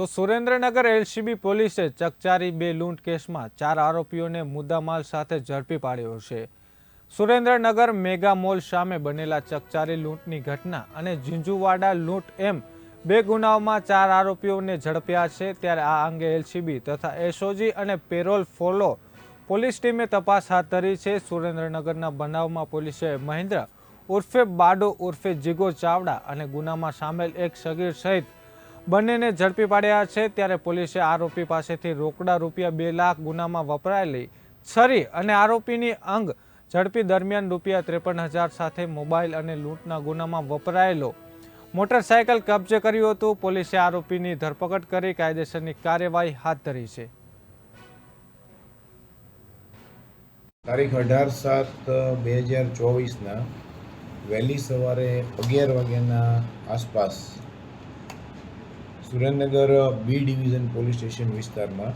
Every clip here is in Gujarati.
તો સુરેન્દ્રનગર એલસીબી પોલીસે ચકચારી બે લૂંટ કેસમાં ચાર આરોપીઓને મુદ્દામાલ સાથે ઝડપી પાડ્યો છે. સુરેન્દ્રનગર મેગા મોલ સામે બનેલા ચકચારી લૂંટની ઘટના અને ઝીંઝુવાડા લૂંટ એમ બે ગુનાઓમાં ચાર આરોપીઓને ઝડપ્યા છે ત્યારે આ અંગે એલસીબી તથા એસઓજી અને પેરોલ ફોલો પોલીસ ટીમે તપાસ હાથ ધરી છે. સુરેન્દ્રનગરના બનાવમાં પોલીસે મહેન્દ્ર ઉર્ફે બાડો ઉર્ફે જીગો ચાવડા અને ગુનામાં સામેલ એક સગીર સહિત બંનેને ઝડપી પાડ્યા છે ત્યારે પોલીસે આરોપી પાસેથી રોકડા રૂપિયા બે લાખ ગુનામાં વપરાયેલી છરી અને આરોપીની અંગ ઝડપી દરમિયાન રૂપિયા ત્રેપન હજાર સાથે મોબાઈલ અને લૂંટના ગુનામાં વપરાયેલો. મોટરસાયકલ કબજે કર્યું હતું. પોલીસે આરોપીની ધરપકડ કરી કાયદેસરની કાર્યવાહી હાથ ધરી છે. તારીખ અઢાર સાત, બે હજાર ચોવીસના વહેલી સવારે અગિયાર વાગ્યાના આસપાસ Surendranagar B division police station વિસ્તારમાં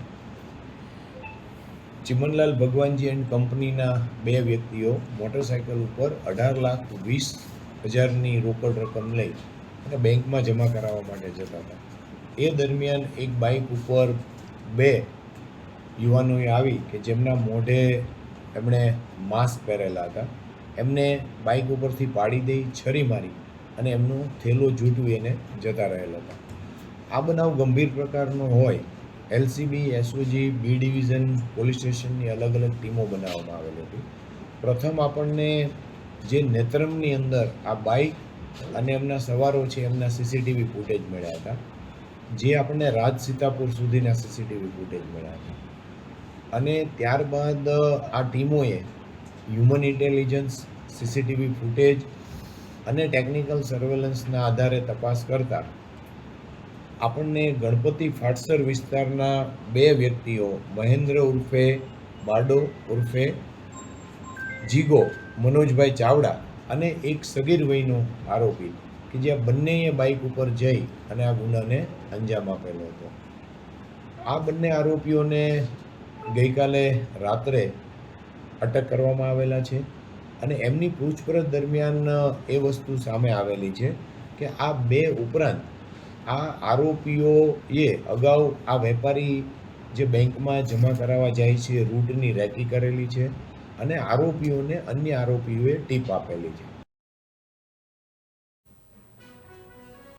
ચિમનલાલ ભગવાનજી એન્ડ કંપનીના બે વ્યક્તિઓ મોટરસાયકલ ઉપર અઢાર લાખ વીસ હજારની રોકડ રકમ લઈ અને બેંકમાં જમા કરાવવા માટે જતા હતા. એ દરમિયાન એક બાઇક ઉપર બે યુવાનોએ આવી કે જેમના મોઢે એમણે માસ્ક પહેરેલા હતા. એમને બાઇક ઉપરથી પાડી દઈ, છરી મારી અને એમનું થેલો જૂટવી એને જતા રહેલા હતા. આ બનાવ ગંભીર પ્રકારનો હોય LCB SOG B division police સ્ટેશનની અલગ અલગ ટીમો બનાવવામાં આવેલી હતી. પ્રથમ આપણને જે નેત્રમની અંદર આ બાઇક અને એમના સવારો છે, એમના સીસીટીવી ફૂટેજ મળ્યા હતા. જે આપણને રાજ સીતાપુર સુધીના સીસીટીવી ફૂટેજ મળ્યા હતા. અને ત્યારબાદ, આ ટીમોએ હ્યુમન ઇન્ટેલિજન્સ સીસીટીવી ફૂટેજ અને ટેકનિકલ સર્વેલન્સના આધારે તપાસ કરતા આપણને ગણપતિ ફાટસર વિસ્તારના બે વ્યક્તિઓ, મહેન્દ્ર ઉર્ફે બાડો ઉર્ફે જીગો, મનોજભાઈ ચાવડા અને એક સગીર વયનો આરોપી કે જે બંનેએ બાઇક ઉપર જઈ અને આ ગુનાને અંજામ આપેલો હતો. આ બંને આરોપીઓને ગઈકાલે રાત્રે અટક કરવામાં આવેલા છે અને એમની પૂછપરછ દરમિયાન એ વસ્તુ સામે આવેલી છે કે આ બે ઉપરાંત આ આરોપીઓએ અગાઉ આ વેપારી જે બેંકમાં જમા કરાવવા જાય છે, રૂટની રેકી કરેલી છે અને આરોપીઓને અન્ય આરોપીઓએ ટીપ આપેલી છે.